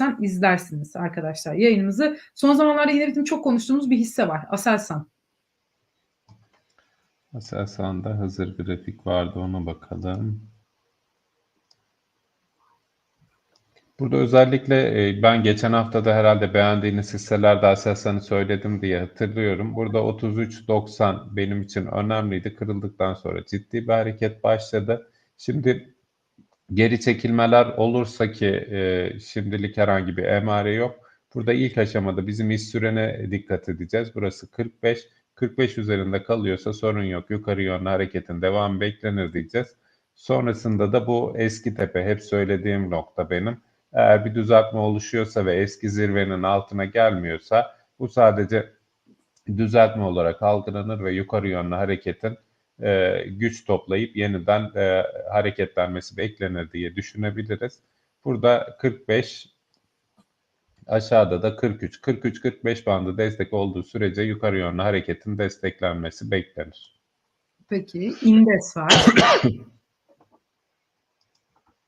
baştan izlersiniz arkadaşlar yayınımızı. Son zamanlarda yine bizim çok konuştuğumuz bir hisse var. Aselsan. Aselsan'da hazır grafik vardı ona bakalım. Burada özellikle e, ben geçen hafta da herhalde beğendiğiniz hisselerde Aselsan'ı söyledim diye hatırlıyorum. Burada 33.90 benim için önemliydi. Kırıldıktan sonra ciddi bir hareket başladı. Şimdi geri çekilmeler olursa ki e, şimdilik herhangi bir emare yok. Burada ilk aşamada bizim iş sürene dikkat edeceğiz. Burası 45. 45 üzerinde kalıyorsa sorun yok. Yukarı yönlü hareketin devamı beklenir diyeceğiz. Sonrasında da bu eski tepe hep söylediğim nokta benim. Eğer bir düzeltme oluşuyorsa ve eski zirvenin altına gelmiyorsa bu sadece düzeltme olarak algılanır ve yukarı yönlü hareketin e, güç toplayıp yeniden e, hareketlenmesi beklenir diye düşünebiliriz. Burada 45 aşağıda da 43 43-45 bandı destek olduğu sürece yukarı yönlü hareketin desteklenmesi beklenir. Peki. Indes var.